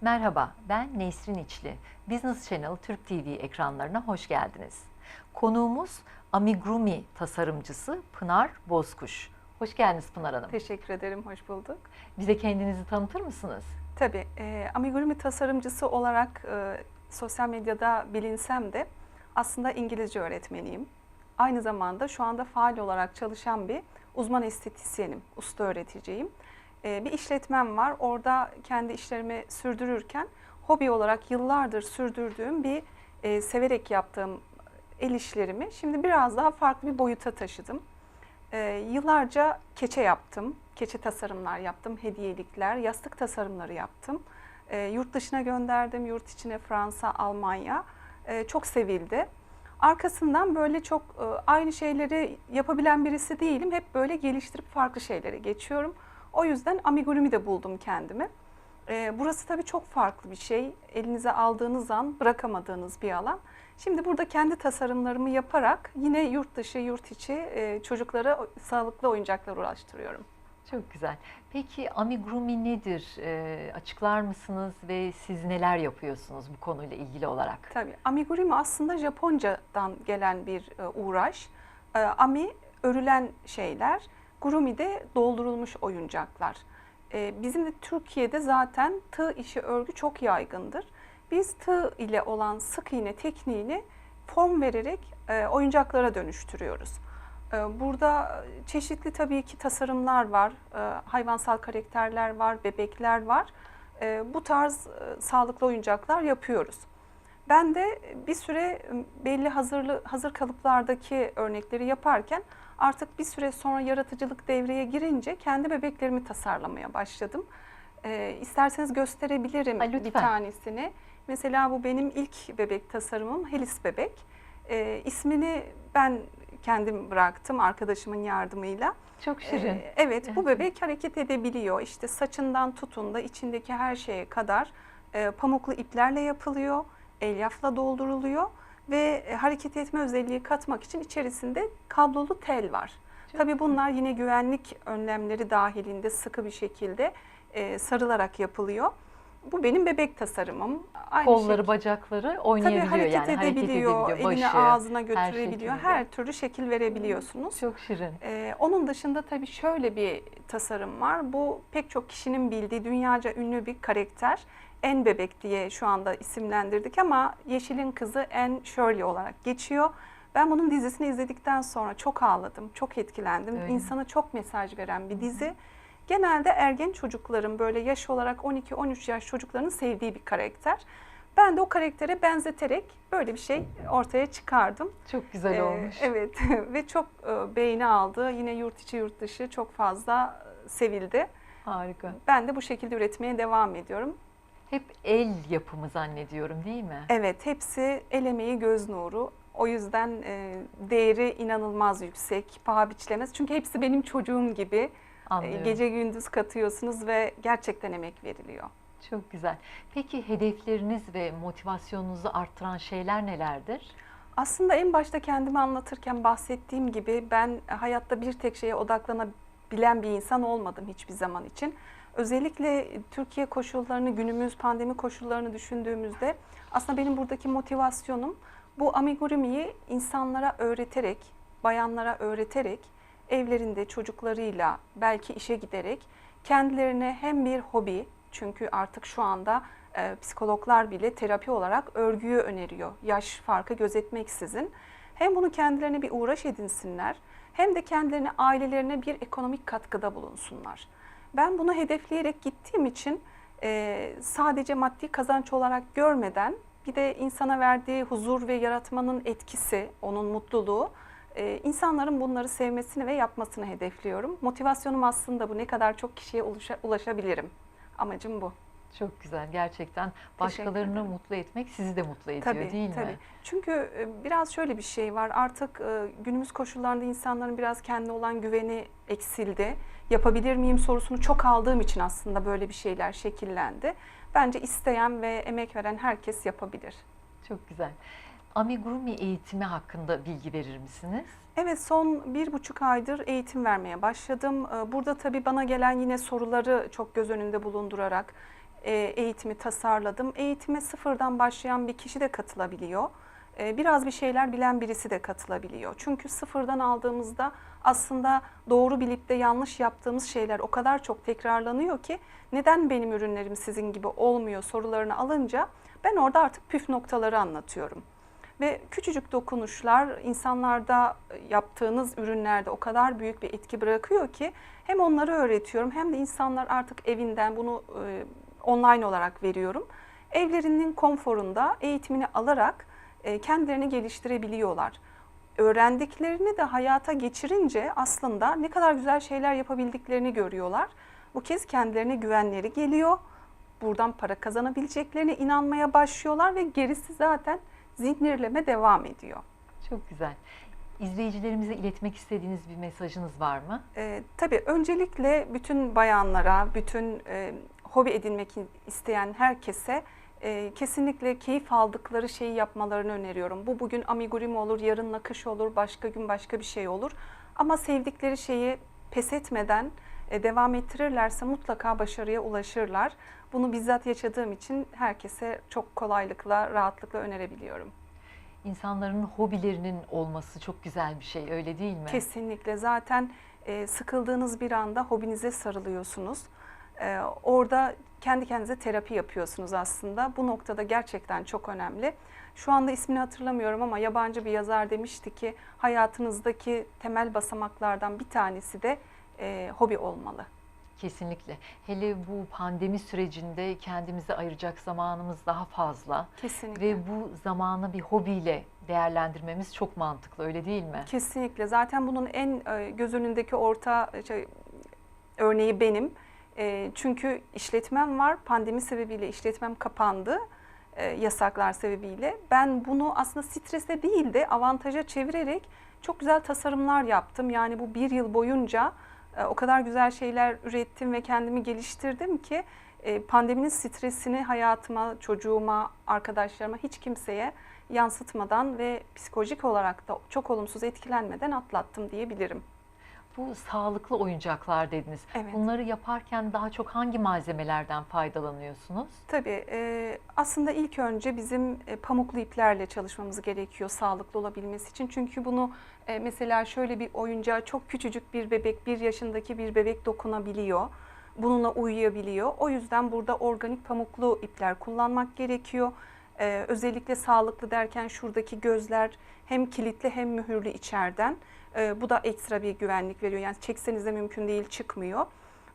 Merhaba, ben Nesrin İçli. Business Channel Türk TV ekranlarına hoş geldiniz. Konuğumuz amigurumi tasarımcısı Pınar Bozkuş. Hoş geldiniz Pınar Hanım. Teşekkür ederim, hoş bulduk. Bize kendinizi tanıtır mısınız? Tabii, e, amigurumi tasarımcısı olarak e, sosyal medyada bilinsem de aslında İngilizce öğretmeniyim. Aynı zamanda şu anda faal olarak çalışan bir uzman estetisyenim, usta öğreticiyim. E, bir işletmem var, orada kendi işlerimi sürdürürken hobi olarak yıllardır sürdürdüğüm bir e, severek yaptığım el işlerimi şimdi biraz daha farklı bir boyuta taşıdım. Ee, yıllarca keçe yaptım. Keçe tasarımlar yaptım, hediyelikler, yastık tasarımları yaptım. Ee, yurt dışına gönderdim, yurt içine Fransa, Almanya. Ee, çok sevildi. Arkasından böyle çok e, aynı şeyleri yapabilen birisi değilim. Hep böyle geliştirip farklı şeylere geçiyorum. O yüzden amigurumi de buldum kendimi. Ee, burası tabii çok farklı bir şey. Elinize aldığınız an bırakamadığınız bir alan. Şimdi burada kendi tasarımlarımı yaparak yine yurt dışı, yurt içi e, çocuklara sağlıklı oyuncaklar ulaştırıyorum. Çok güzel. Peki amigurumi nedir? Ee, açıklar mısınız ve siz neler yapıyorsunuz bu konuyla ilgili olarak? Tabii amigurumi aslında Japoncadan gelen bir e, uğraş. E, ami örülen şeyler, gurumi de doldurulmuş oyuncaklar. E, bizim de Türkiye'de zaten tığ işi örgü çok yaygındır. Biz tığ ile olan sık iğne tekniğini form vererek e, oyuncaklara dönüştürüyoruz. E, Burada çeşitli tabii ki tasarımlar var, e, hayvansal karakterler var, bebekler var. E, Bu tarz e, sağlıklı oyuncaklar yapıyoruz. Ben de bir süre belli hazırlı hazır kalıplardaki örnekleri yaparken artık bir süre sonra yaratıcılık devreye girince kendi bebeklerimi tasarlamaya başladım. Ee, isterseniz gösterebilirim Ha, bir tanesini. Mesela bu benim ilk bebek tasarımım Helis bebek. Ee, ismini ben kendim bıraktım arkadaşımın yardımıyla. Çok şirin. Ee, evet bu bebek hareket edebiliyor. İşte saçından tutun da içindeki her şeye kadar e, pamuklu iplerle yapılıyor. Elyafla dolduruluyor ve e, hareket etme özelliği katmak için içerisinde kablolu tel var. Çok Tabii bunlar yine güvenlik önlemleri dahilinde sıkı bir şekilde e, sarılarak yapılıyor. Bu benim bebek tasarımım. Aynı Kolları, şekilde- bacakları Tabii oynayabiliyor hareket yani edebiliyor, hareket edebiliyor, elini başı. ağzına götürebiliyor. şekilde. Her, türlü şekil verebiliyorsunuz. Çok şirin. Ee, onun dışında tabii şöyle bir tasarım var. Bu pek çok kişinin bildiği dünyaca ünlü bir karakter. En Bebek diye şu anda isimlendirdik ama Yeşil'in kızı En Shirley olarak geçiyor. Ben bunun dizisini izledikten sonra çok ağladım, çok etkilendim. Öyle? İnsana çok mesaj veren bir dizi. Genelde ergen çocukların böyle yaş olarak 12-13 yaş çocukların sevdiği bir karakter. Ben de o karaktere benzeterek böyle bir şey ortaya çıkardım. Çok güzel Ee, olmuş. Evet ve çok e, beğeni aldı. Yine yurt içi yurt dışı çok fazla e, sevildi. Harika. Ben de bu şekilde üretmeye devam ediyorum. Hep el yapımı zannediyorum değil mi? Evet hepsi el emeği göz nuru. O yüzden e, değeri inanılmaz yüksek, paha biçilemez. Çünkü hepsi benim çocuğum gibi. E, gece gündüz katıyorsunuz ve gerçekten emek veriliyor. Çok güzel. Peki hedefleriniz ve motivasyonunuzu arttıran şeyler nelerdir? Aslında en başta kendimi anlatırken bahsettiğim gibi ben hayatta bir tek şeye odaklanabilen bir insan olmadım hiçbir zaman için. Özellikle Türkiye koşullarını, günümüz pandemi koşullarını düşündüğümüzde aslında benim buradaki motivasyonum bu amigurumiyi insanlara öğreterek, bayanlara öğreterek, evlerinde çocuklarıyla belki işe giderek kendilerine hem bir hobi, çünkü artık şu anda e, psikologlar bile terapi olarak örgüyü öneriyor. Yaş farkı gözetmeksizin. Hem bunu kendilerine bir uğraş edinsinler hem de kendilerine ailelerine bir ekonomik katkıda bulunsunlar. Ben bunu hedefleyerek gittiğim için e, sadece maddi kazanç olarak görmeden bir de insana verdiği huzur ve yaratmanın etkisi, onun mutluluğu e, insanların bunları sevmesini ve yapmasını hedefliyorum. Motivasyonum aslında bu ne kadar çok kişiye ulaşa- ulaşabilirim. Amacım bu. Çok güzel gerçekten. Başkalarını mutlu etmek sizi de mutlu ediyor Tabii, değil tabii. mi? Çünkü e, biraz şöyle bir şey var. Artık e, günümüz koşullarında insanların biraz kendine olan güveni eksildi. Yapabilir miyim sorusunu çok aldığım için aslında böyle bir şeyler şekillendi. Bence isteyen ve emek veren herkes yapabilir. Çok güzel. Amigurumi eğitimi hakkında bilgi verir misiniz? Evet son bir buçuk aydır eğitim vermeye başladım. Ee, Burada tabii bana gelen yine soruları çok göz önünde bulundurarak e, eğitimi tasarladım. Eğitime sıfırdan başlayan bir kişi de katılabiliyor. E, Biraz bir şeyler bilen birisi de katılabiliyor. Çünkü sıfırdan aldığımızda aslında doğru bilip de yanlış yaptığımız şeyler o kadar çok tekrarlanıyor ki neden benim ürünlerim sizin gibi olmuyor sorularını alınca ben orada artık püf noktaları anlatıyorum. Ve küçücük dokunuşlar insanlarda yaptığınız ürünlerde o kadar büyük bir etki bırakıyor ki hem onları öğretiyorum hem de insanlar artık evinden bunu e, online olarak veriyorum. Evlerinin konforunda eğitimini alarak e, kendilerini geliştirebiliyorlar. Öğrendiklerini de hayata geçirince aslında ne kadar güzel şeyler yapabildiklerini görüyorlar. Bu kez kendilerine güvenleri geliyor. Buradan para kazanabileceklerine inanmaya başlıyorlar ve gerisi zaten zincirleme devam ediyor. Çok güzel. İzleyicilerimize iletmek istediğiniz bir mesajınız var mı? Ee, tabii öncelikle bütün bayanlara, bütün e, hobi edinmek isteyen herkese e, kesinlikle keyif aldıkları şeyi yapmalarını öneriyorum. Bu bugün amigurumi olur, yarın nakış olur, başka gün başka bir şey olur. Ama sevdikleri şeyi pes etmeden e, devam ettirirlerse mutlaka başarıya ulaşırlar. Bunu bizzat yaşadığım için herkese çok kolaylıkla, rahatlıkla önerebiliyorum. İnsanların hobilerinin olması çok güzel bir şey öyle değil mi? Kesinlikle. Zaten e, sıkıldığınız bir anda hobinize sarılıyorsunuz. E, orada kendi kendinize terapi yapıyorsunuz aslında. Bu noktada gerçekten çok önemli. Şu anda ismini hatırlamıyorum ama yabancı bir yazar demişti ki hayatınızdaki temel basamaklardan bir tanesi de e, hobi olmalı. Kesinlikle. Hele bu pandemi sürecinde kendimize ayıracak zamanımız daha fazla Kesinlikle. ve bu zamanı bir hobiyle değerlendirmemiz çok mantıklı öyle değil mi? Kesinlikle. Zaten bunun en e, göz önündeki orta şey, örneği benim. E, çünkü işletmem var. Pandemi sebebiyle işletmem kapandı. e, yasaklar sebebiyle. Ben bunu aslında strese değil de avantaja çevirerek çok güzel tasarımlar yaptım. Yani bu bir yıl boyunca e, o kadar güzel şeyler ürettim ve kendimi geliştirdim ki e, pandeminin stresini hayatıma, çocuğuma, arkadaşlarıma hiç kimseye yansıtmadan ve psikolojik olarak da çok olumsuz etkilenmeden atlattım diyebilirim. Bu sağlıklı oyuncaklar dediniz. Evet. Bunları yaparken daha çok hangi malzemelerden faydalanıyorsunuz? Tabii e, aslında ilk önce bizim e, pamuklu iplerle çalışmamız gerekiyor sağlıklı olabilmesi için. Çünkü bunu e, mesela şöyle bir oyuncağa çok küçücük bir bebek, bir yaşındaki bir bebek dokunabiliyor. Bununla uyuyabiliyor. O yüzden burada organik pamuklu ipler kullanmak gerekiyor. E, özellikle sağlıklı derken şuradaki gözler hem kilitli hem mühürlü içeriden. E, bu da ekstra bir güvenlik veriyor. Yani çekseniz de mümkün değil çıkmıyor.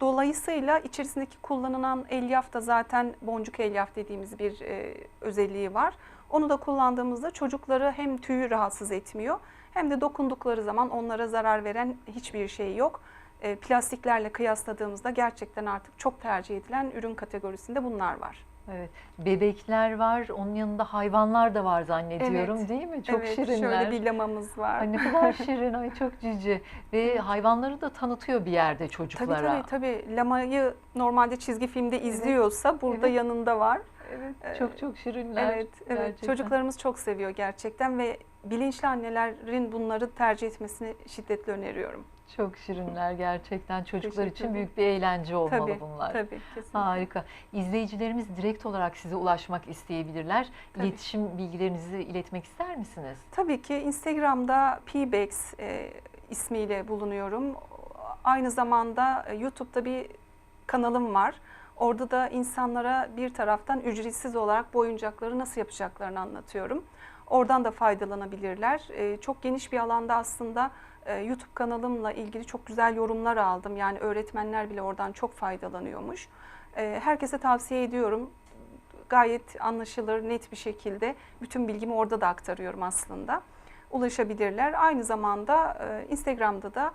Dolayısıyla içerisindeki kullanılan elyaf da zaten boncuk elyaf dediğimiz bir e, özelliği var. Onu da kullandığımızda çocukları hem tüyü rahatsız etmiyor hem de dokundukları zaman onlara zarar veren hiçbir şey yok. E, plastiklerle kıyasladığımızda gerçekten artık çok tercih edilen ürün kategorisinde bunlar var. Evet. Bebekler var, onun yanında hayvanlar da var zannediyorum Evet. değil mi? Çok evet, şirinler. şöyle bir lamamız var. Ay ne kadar şirin, ay çok cici. Ve hayvanları da tanıtıyor bir yerde Tabii çocuklara. tabii tabii. Lamayı normalde çizgi filmde izliyorsa burada Evet. yanında var. Evet, çok çok şirinler. Evet, evet. gerçekten. Çocuklarımız çok seviyor gerçekten ve bilinçli annelerin bunları tercih etmesini şiddetle öneriyorum. Çok şirinler gerçekten. Çocuklar için büyük bir eğlence olmalı tabii, bunlar. tabii, kesinlikle. Harika. İzleyicilerimiz direkt olarak size ulaşmak isteyebilirler. Tabii. İletişim bilgilerinizi iletmek ister misiniz? Tabii ki Instagram'da Pbex e, ismiyle bulunuyorum. Aynı zamanda e, YouTube'da bir kanalım var. Orada da insanlara bir taraftan ücretsiz olarak bu oyuncakları nasıl yapacaklarını anlatıyorum. Oradan da faydalanabilirler. E, çok geniş bir alanda aslında e, YouTube kanalımla ilgili çok güzel yorumlar aldım. Yani öğretmenler bile oradan çok faydalanıyormuş. E, herkese tavsiye ediyorum. Gayet anlaşılır, net bir şekilde bütün bilgimi orada da aktarıyorum aslında. Ulaşabilirler. Aynı zamanda e, Instagram'da da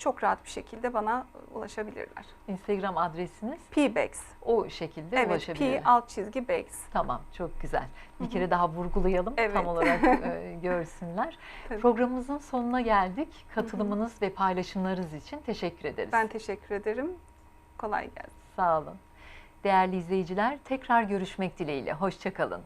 çok rahat bir şekilde bana ulaşabilirler. Instagram adresiniz Pbex. o şekilde Evet, ulaşabilirler. P alt çizgi Bex. Tamam, çok güzel. Bir kere daha vurgulayalım Evet. tam olarak e, görsünler. Tabii. Programımızın sonuna geldik. Katılımınız ve paylaşımlarınız için teşekkür ederiz. Ben teşekkür ederim. Kolay gelsin. Sağ olun. Değerli izleyiciler, tekrar görüşmek dileğiyle. Hoşçakalın.